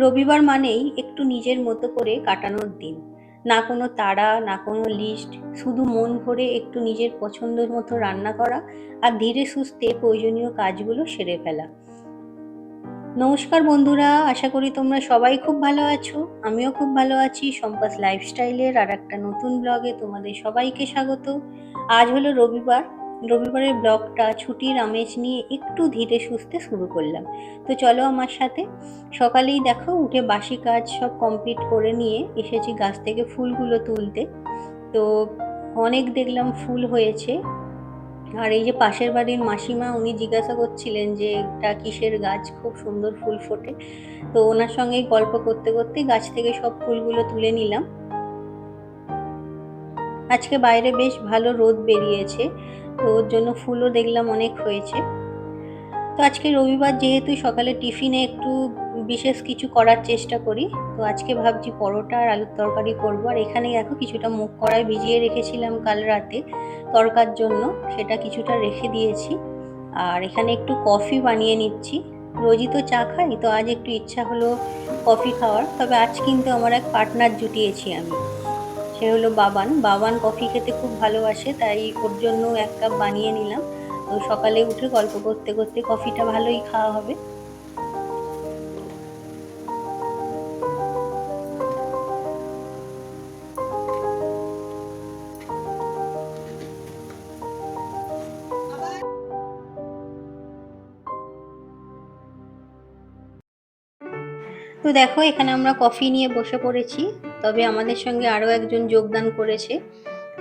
রবিবার মানেই একটু নিজের মতো করে কাটানোর দিন। না কোনো তাড়া, না কোনো লিস্ট, শুধু মন ভরে একটু নিজের পছন্দের মতো রান্না করা আর ধীরে সুস্থে প্রয়োজনীয় কাজগুলো সেরে ফেলা। নমস্কার বন্ধুরা, আশা করি তোমরা সবাই খুব ভালো আছো। আমিও খুব ভালো আছি। সম্পাস লাইফস্টাইলের আর একটা নতুন ব্লগে তোমাদের সবাইকে স্বাগত। আজ হলো রবিবার রবিবারের ব্লগটা ছুটির আমেজ নিয়ে একটু ধীরে সুস্থে শুরু করলাম। তো চলো আমার সাথে। সকালেই দেখো উঠে বাসি কাজ সব কমপ্লিট করে নিয়ে এসেছি গাছ থেকে ফুলগুলো তুলতে। তো অনেক দেখলাম ফুল হয়েছে। আর এই যে পাশের বাড়ির মাসিমা উনি জিজ্ঞাসা করছিলেন যে, এটা কিসের গাছ? খুব সুন্দর ফুল ফোটে। তো ওনার সঙ্গে গল্প করতে করতে গাছ থেকে সব ফুলগুলো তুলে নিলাম। আজকে বাইরে বেশ ভালো রোদ বেরিয়েছে। তো ওর জন্য ফুলও দেখলাম, অনেক হয়েছে। তো আজকে রবিবার যেহেতু সকালে টিফিনে একটু বিশেষ কিছু করার চেষ্টা করি, তো আজকে ভাবছি পরোটা আর আলুর তরকারি করব। আর এখানে দেখো কিছুটা মুগ কড়াই ভিজিয়ে রেখেছিলাম কাল রাতে তরকার জন্য, সেটা কিছুটা রেখে দিয়েছি। আর এখানে একটু কফি বানিয়ে নিচ্ছি। রোজই তো চা খাই, তো আজ একটু ইচ্ছা হলো কফি খাওয়ার, তবে আজ কিন্তু আমার এক পার্টনার জুটিয়েছি আমি। সে হলো বাবান। বাবান কফি খেতে খুব ভালোবাসে, তাই ওর জন্য এক কাপ বানিয়ে নিলাম। তো সকালে উঠে গল্প করতে করতে কফিটা ভালোই খাওয়া হবে। তো দেখো, এখানে আমরা কফি নিয়ে বসে পড়েছি। তবে আমাদের সঙ্গে আরও একজন যোগদান করেছে।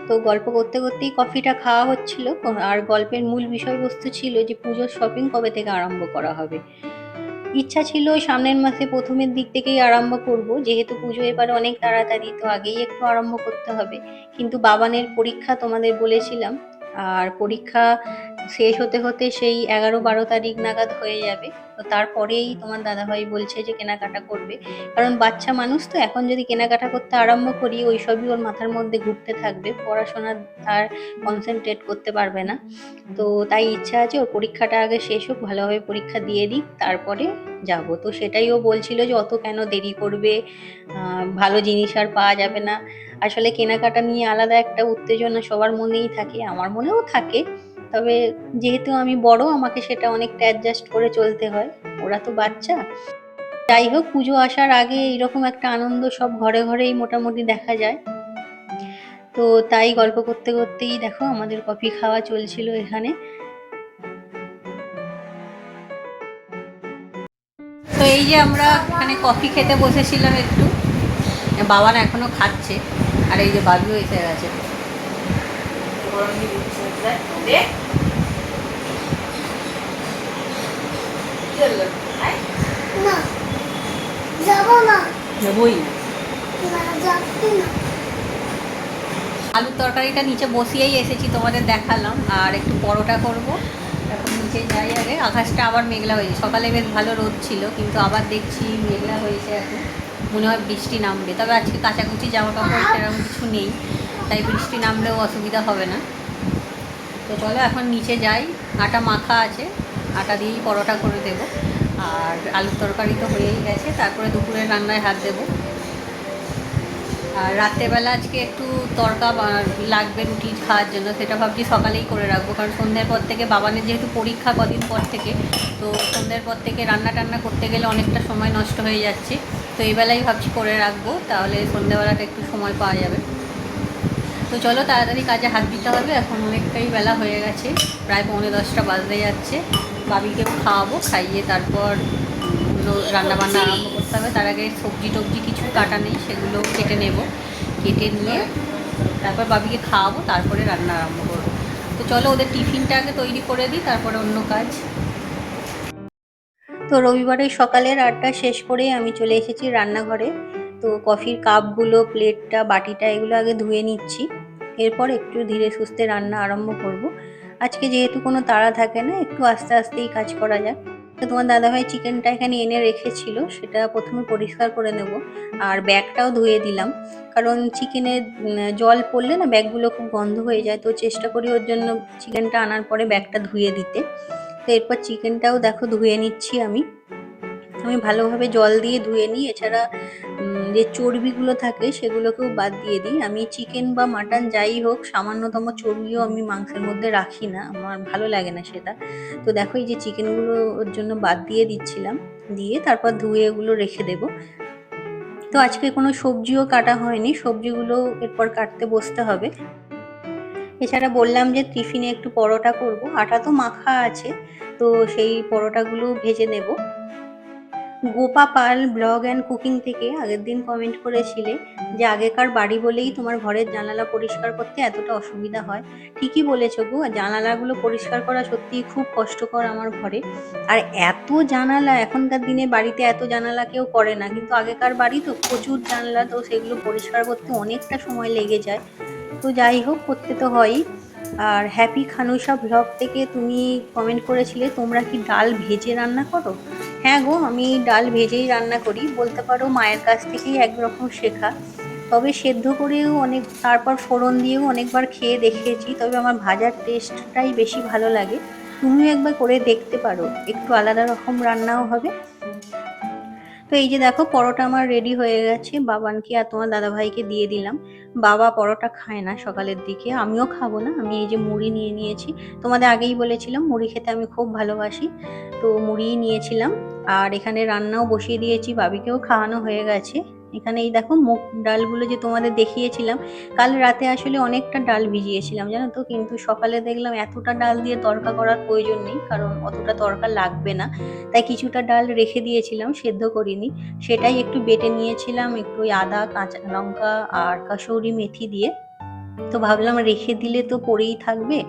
তো গল্প করতে করতেই কফিটা খাওয়া হচ্ছিল। আর গল্পের মূল বিষয়বস্তু ছিল যে পুজোর শপিং কবে থেকে আরম্ভ করা হবে। ইচ্ছা ছিল সামনের মাসে প্রথমের দিক থেকেই আরম্ভ করব। যেহেতু পুজো এবারে অনেক তাড়াতাড়ি, তো আগেই একটু আরম্ভ করতে হবে। কিন্তু বাবানের পরীক্ষা তোমাদের বলেছিলাম। আর পরীক্ষা শেষ হতে হতে সেই এগারো বারো তারিখ নাগাদ হয়ে যাবে। তো তারপরেই তোমার দাদাভাই বলছে যে কেনাকাটা করবে। কারণ বাচ্চা মানুষ তো, এখন যদি কেনাকাটা করতে আরম্ভ করি ওই সবই ওর মাথার মধ্যে ঘুরতে থাকবে, পড়াশোনা আর কনসেন্ট্রেট করতে পারবে না। তো তাই ইচ্ছা আছে ওর পরীক্ষাটা আগে শেষ হোক, ভালোভাবে পরীক্ষা দিয়ে দিক, তারপরে যাব। তো সেটাই ও বলছিল যে অত কেন দেরি করবে? ভালো জিনিস আর পাওয়া যাবে না। আসলে কেনাকাটা নিয়ে আলাদা একটা উত্তেজনা সবার মনেই থাকে, আমার মনেও থাকে। তবে যেহেতু আমি বড়, আমাকে সেটা অনেকটা অ্যাডজাস্ট করে চলতে হয়। ওরা তো বাচ্চা। যাই হোক, পুজো আসার আগে এইরকম একটা আনন্দ সব ঘরে ঘরেই মোটামুটি দেখা যায়। তো তাই গল্প করতে করতেই দেখো আমাদের কফি খাওয়া চলছিল এখানে। তো এই যে আমরা এখানে কফি খেতে বসেছিলাম একটু। বাবা না এখনও খাচ্ছে। আর এই যে বাবিও এসে গেছে। না আলুর তরকারিটা নিচে বসিয়েই এসেছি তোমাদের দেখালাম। আর একটু পরোটা করব। এখন নিচে যাই আগে। আকাশটা আবার মেঘলা হয়েছে। সকালে বেশ ভালো রোদ ছিল কিন্তু আবার দেখছি মেঘলা হয়েছে এখন। মনে হয় বৃষ্টি নামবে। তবে আজকে কাচাকুচি জামা কাপড় সেরকম কিছু নেই। তাই বৃষ্টি নামলেও অসুবিধা হবে না। তো চলো এখন নিচে যাই। আটা মাখা আছে। আটা দিয়েই পরোটা করে দেবো। আর আলুর তরকারি তো হয়েই গেছে। তারপরে দুপুরের রান্নায় হাত দেবো। আর রাত্রেবেলা আজকে একটু তরকা লাগবে রুটি খাওয়ার জন্য, সেটা ভাবছি সকালেই করে রাখব। কারণ সন্ধ্যের পর থেকে বাবানের যেহেতু পরীক্ষা কদিন পর থেকে, তো সন্ধ্যের পর থেকে রান্না টান্না করতে গেলে অনেকটা সময় নষ্ট হয়ে যাচ্ছে। তো এই বেলাই ভাবছি করে রাখব। তাহলে সন্ধ্যেবেলাটা একটু সময় পাওয়া যাবে। তো চলো তাড়াতাড়ি কাজে হাত দিতে হবে, এখন অনেকটাই বেলা হয়ে গেছে, প্রায় পৌনে দশটা বাজতে যাচ্ছে। বাবিকেও খাওয়াবো, খাইয়ে তারপর রান্নাবান্না আরম্ভ করতে হবে। তার আগে সবজি টবজি কিছু কাটা নেই, সেগুলো কেটে নেব। কেটে নিয়ে তারপর বাবিকে খাওয়াবো, তারপরে রান্না আরম্ভ করব। তো চলো ওদের টিফিনটা আগে তৈরি করে দিই, তারপরে অন্য কাজ। তো রবিবারের সকালের আড্ডা শেষ করে আমি চলে এসেছি রান্নাঘরে। তো কফির কাপগুলো, প্লেটটা, বাটিটা এগুলো আগে ধুয়ে নিচ্ছি। এরপর একটু ধীরে সুস্থে রান্না আরম্ভ করব। আজকে যেহেতু কোনো তাড়া থাকে না, একটু আস্তে আস্তেই কাজ করা যাক। তো তোমার দাদাভাই চিকেনটা এখানে এনে রেখেছিল, সেটা প্রথমে পরিষ্কার করে নেব। আর ব্যাগটাও ধুয়ে দিলাম। কারণ চিকেনে জল পড়লে না ব্যাগগুলো খুব গন্ধ হয়ে যায়। তো চেষ্টা করি ওর জন্য চিকেনটা আনার পরে ব্যাগটা ধুয়ে দিতে। তো এরপর চিকেনটাও দেখো ধুয়ে নিচ্ছি আমি। আমি ভালোভাবে জল দিয়ে ধুয়ে নিই। এছাড়া যে চর্বিগুলো থাকে সেগুলোকেও বাদ দিয়ে দিই। আমি চিকেন বা মাটন যাই হোক, সামান্যতম চর্বিও আমি মাংসের মধ্যে রাখি না। আমার ভালো লাগে না সেটা। তো দেখো, এই যে চিকেনগুলো ওর জন্য বাদ দিয়ে দিচ্ছিলাম। দিয়ে তারপর ধুয়ে এগুলো রেখে দেব। তো আজকে কোনো সবজিও কাটা হয়নি। সবজিগুলো এরপর কাটতে বসতে হবে। এছাড়া বললাম যে টিফিনে একটু পরোটা করব। আটা তো মাখা আছে। তো সেই পরোটাগুলো ভেজে নেব। Gopa Pal blog and cooking থেকে আগের দিন কমেন্ট করেছিলে যে আগেকার বাড়ি বলেই তোমার ঘরের জানালা পরিষ্কার করতে এতটা অসুবিধা হয়। ঠিকই বলেছ গো, জানালাগুলো পরিষ্কার করা সত্যিই খুব কষ্টকর আমার ঘরে। আর এত জানালা, এখনকার দিনে বাড়িতে এত জানালা কেউ করে না। কিন্তু আগেকার বাড়ি তো প্রচুর জানলা, তো সেগুলো পরিষ্কার করতে অনেকটা সময় লেগে যায়। তো যাই হোক, করতে তো হয়ই। আর হ্যাপি খানুসা ব্লগ থেকে তুমি কমেন্ট করেছিলে, তোমরা কি ডাল ভেজে রান্না করো? হ্যাঁ গো, আমি ডাল ভেজেই রান্না করি। বলতে পারো মায়ের কাছ থেকেই একরকম শেখা। তবে সেদ্ধ করেও অনেক, তারপর ফোড়ন দিয়েও অনেকবার খেয়ে দেখেছি তবে আমার ভাজার টেস্টটাই বেশি ভালো লাগে। তুমিও একবার করে দেখতে পারো। একটু আলাদা রকম রান্নাও হবে। তো এই যে দেখো পরোটা আমার রেডি হয়ে গেছে। বাবানকে আর তোমার দাদাভাইকে দিয়ে দিলাম। বাবা পরোটা খায় না সকালের দিকে, আমিও খাব না। আমি এই যে মুড়ি নিয়ে নিয়েছি। তোমাদের আগেই বলেছিলাম, মুড়ি খেতে আমি খুব ভালোবাসি। তো মুড়িই নিয়েছিলাম। আর এখানে রান্নাও বসিয়ে দিয়েছি, বাবিকেও খাওয়ানো হয়ে গেছে। এখানে এই দেখো মুগ ডালগুলো যে তোমাদের দেখিয়েছিলাম, কাল রাতে আসলে অনেকটা ডাল ভিজিয়েছিলাম, জানো তো? কিন্তু সকালে দেখলাম এতটা ডাল দিয়ে তরকা করার প্রয়োজন নেই, কারণ অতটা তরকা লাগবে না। তাই কিছুটা ডাল রেখে দিয়েছিলাম, সেদ্ধ করিনি। সেটাই একটু বেটে নিয়েছিলাম, একটু আদা, কাঁচা লঙ্কা আর কাসৌরি মেথি দিয়ে। তো ভাবলাম রেখে দিলে তো পড়েই থাকবে।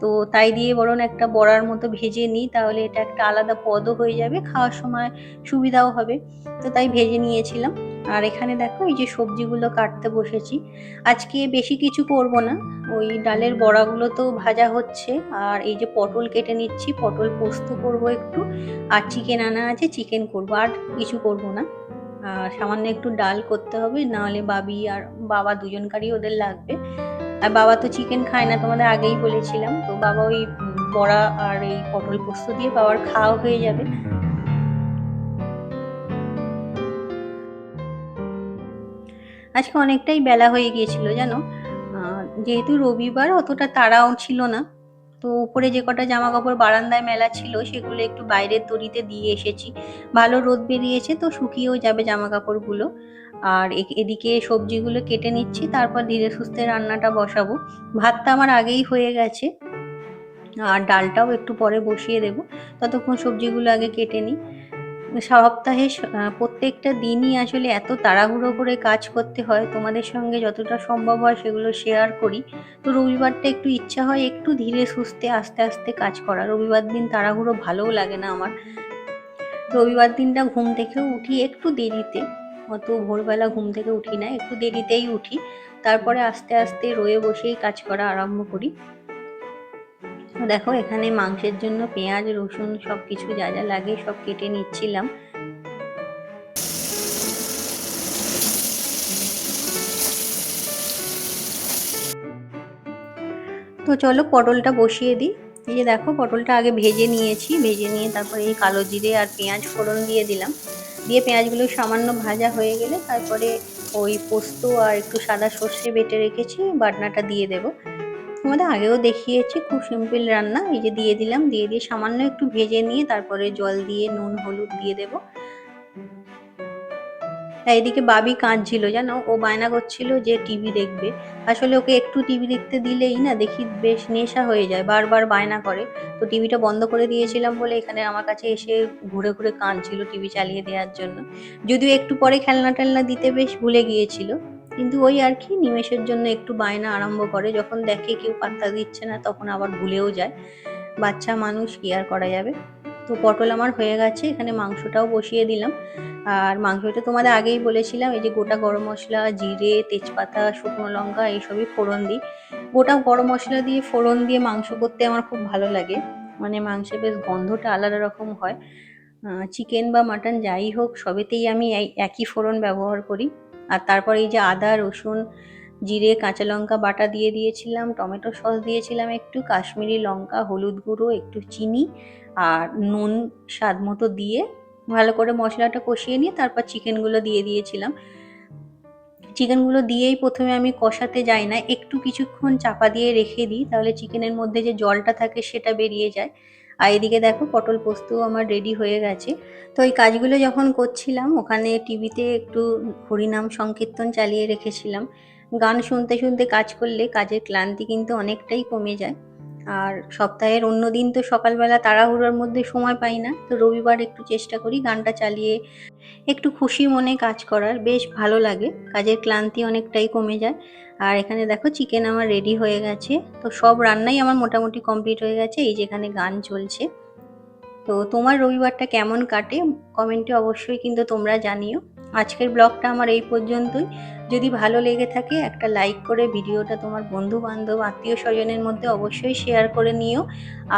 তো তাই দিয়ে বরং একটা বড়ার মতো ভেজে নিই, তাহলে এটা একটা আলাদা পদও হয়ে যাবে, খাওয়ার সময় সুবিধাও হবে। তো তাই ভেজে নিয়েছিলাম। আর এখানে দেখো এই যে সবজিগুলো কাটতে বসেছি। আজকে বেশি কিছু করব না। ওই ডালের বড়াগুলো তো ভাজা হচ্ছে। আর এই যে পটল কেটে নিচ্ছি, পটল পোস্ত করব একটু। আর চিকেন আনা আছে, চিকেন করব। আর কিছু করব না। আর সামান্য একটু ডাল করতে হবে, নাহলে বাবি আর বাবা দুজনকারই ওদের লাগবে। আর বাবা তো চিকেন খায় না, তোমাদের আগেই বলেছিলাম। তো বাবা ওই বড়া আর এই পটল পোস্ত দিয়ে বাবার খাওয়া হয়ে যাবে। আজকে অনেকটাই বেলা হয়ে গিয়েছিল, জানো? যেহেতু রবিবার, অতটা তাড়াও ছিল না। তো উপরে যে কটা জামা কাপড় বারান্দায় মেলা ছিল, সেগুলো একটু বাইরের দড়িতে দিয়ে এসেছি। ভালো রোদ বেরিয়েছে, তো শুকিয়েও যাবে জামা কাপড়গুলো আর এদিকে সবজিগুলো কেটে নিচ্ছি, তারপর ধীরে সুস্থে রান্নাটা বসাবো। ভাতটা আমার আগেই হয়ে গেছে, আর ডালটাও একটু পরে বসিয়ে দেব। ততক্ষণ সবজিগুলো আগে কেটে নিই। সপ্তাহে প্রত্যেকটা দিনই আসলে এত তাড়াহুড়ো করে কাজ করতে হয়, তোমাদের সঙ্গে যতটা সম্ভব হয় সেগুলো শেয়ার করি। তো রবিবারটা একটু ইচ্ছা হয় একটু ধীরে সুস্থে আস্তে আস্তে কাজ করা রবিবার দিন তাড়াহুড়ো ভালোও লাগে না আমার। রবিবার দিনটা ঘুম থেকেও উঠি একটু দেরিতে। অত ভোরবেলা ঘুম থেকে উঠি না, একটু দেরিতেই উঠি। তারপরে আস্তে আস্তে রয়ে বসেই কাজ করা আরম্ভ করি। দেখো, এখানে মাংসের জন্য পেঁয়াজ, রসুন সব কিছু যা যা লাগে সব কেটে নিচ্ছিলাম। তো চলো পটলটা বসিয়ে দিই। এই যে দেখো, পটলটা আগে ভেজে নিয়েছি। ভেজে নিয়ে তারপরে এই কালো জিরে আর পেঁয়াজ ফোড়ন দিয়ে দিলাম। দিয়ে পেঁয়াজগুলো সামান্য ভাজা হয়ে গেলে তারপরে ওই পোস্ত আর একটু সাদা সর্ষে বেটে রেখেছি, বাটনাটা দিয়ে দেব। তোমাদের আগেও দেখিয়েছি, খুব সিম্পল রান্না, এই যে দিয়ে দিলাম, দিয়ে দিয়ে সামান্য একটু ভেজে নিয়ে তারপরে জল দিয়ে, নুন, হলুদ দিয়ে দেব। আর এদিকে বাবি কাঁদছিল, জানো? ও বায়না করছিল যে টিভি দেখবে। আসলে ওকে একটু টিভি দেখতে দিলেই না, দেখি বেশ নেশা হয়ে যায়, বারবার বায়না করে। তো টিভিটা বন্ধ করে দিয়েছিলাম বলে এখানে আমার কাছে এসে ঘুরে ঘুরে কাঁদছিল টিভি চালিয়ে দেওয়ার জন্য। যদিও একটু পরে খেলনা টেলনা দিতে বেশ ভুলে গিয়েছিল, কিন্তু ওই আর কি নিমেষের জন্য একটু বায়না আরম্ভ করে। যখন দেখে কেউ পাত্তা দিচ্ছে না, তখন আবার ভুলেও যায়। বাচ্চা মানুষ কি আর করা যাবে? তো পটল আমার হয়ে গেছে, এখানে মাংসটাও বসিয়ে দিলাম। আর মাংসটা তোমাদের আগেই বলেছিলাম, এই যে গোটা গরম মশলা, জিরে, তেজপাতা, শুকনো লঙ্কা, এইসবই ফোড়ন দিই। গোটা গরম মশলা দিয়ে ফোড়ন দিয়ে মাংস করতে আমার খুব ভালো লাগে। মানে মাংসের বেশ গন্ধটা আলাদা রকম হয়। চিকেন বা মাটন যাই হোক, সবেতেই আমি একই ফোড়ন ব্যবহার করি। আর তারপর এই যে আদা, রসুন জিরে, কাঁচা লঙ্কা বাটা দিয়ে দিয়েছিলাম, টমেটো সস দিয়েছিলাম, একটু কাশ্মীরি লঙ্কা, হলুদ গুঁড়ো, একটু চিনি আর নুন স্বাদ মতো দিয়ে ভালো করে মশলাটা কষিয়ে নিয়ে তারপর চিকেনগুলো দিয়ে দিয়েছিলাম। চিকেনগুলো দিয়েই প্রথমে আমি কষাতে যাই না, একটু কিছুক্ষণ চাপা দিয়ে রেখে দিই, তাহলে চিকেনের মধ্যে যে জলটা থাকে সেটা বেরিয়ে যায়। আর এদিকে দেখো পটল পোস্তও আমার রেডি হয়ে গেছে। তো এই কাজগুলো যখন করছিলাম, ওখানে টিভিতে একটু হরিনাম সংকীর্তন চালিয়ে রেখেছিলাম। গান শুনতে শুনতে কাজ করলে কাজের ক্লান্তি কিন্তু অনেকটাই কমে যায়। আর সপ্তাহের অন্য দিন তো সকালবেলা তাড়াহুড়োর মধ্যে সময় পাই না। তো রবিবার একটু চেষ্টা করি গানটা চালিয়ে একটু খুশি মনে কাজ করার। বেশ ভালো লাগে, কাজের ক্লান্তি অনেকটাই কমে যায়। আর এখানে দেখো চিকেন আমার রেডি হয়ে গেছে। তো সব রান্নাই আমার মোটামুটি কমপ্লিট হয়ে গেছে, এই যেখানে গান চলছে। তো তোমার রবিবারটা কেমন কাটে? কমেন্টে অবশ্যই কিন্তু তোমরা জানিও। আজকের ব্লগটা আমার এই পর্যন্তই। যদি ভালো লেগে থাকে, একটা লাইক করে ভিডিওটা তোমার বন্ধু বান্ধব আত্মীয় স্বজনের মধ্যে অবশ্যই শেয়ার করে নিও।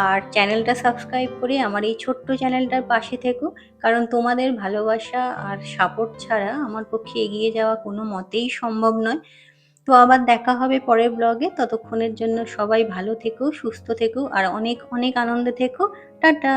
আর চ্যানেলটা সাবস্ক্রাইব করে আমার এই ছোট্ট চ্যানেলটার পাশে থেকো, কারণ তোমাদের ভালোবাসা আর সাপোর্ট ছাড়া আমার পক্ষে এগিয়ে যাওয়া কোনো মতেই সম্ভব নয়। তো আবার দেখা হবে পরের ব্লগে। ততক্ষণের জন্য সবাই ভালো থেকো, সুস্থ থেকো, আর অনেক অনেক আনন্দে থেকো। টাটা!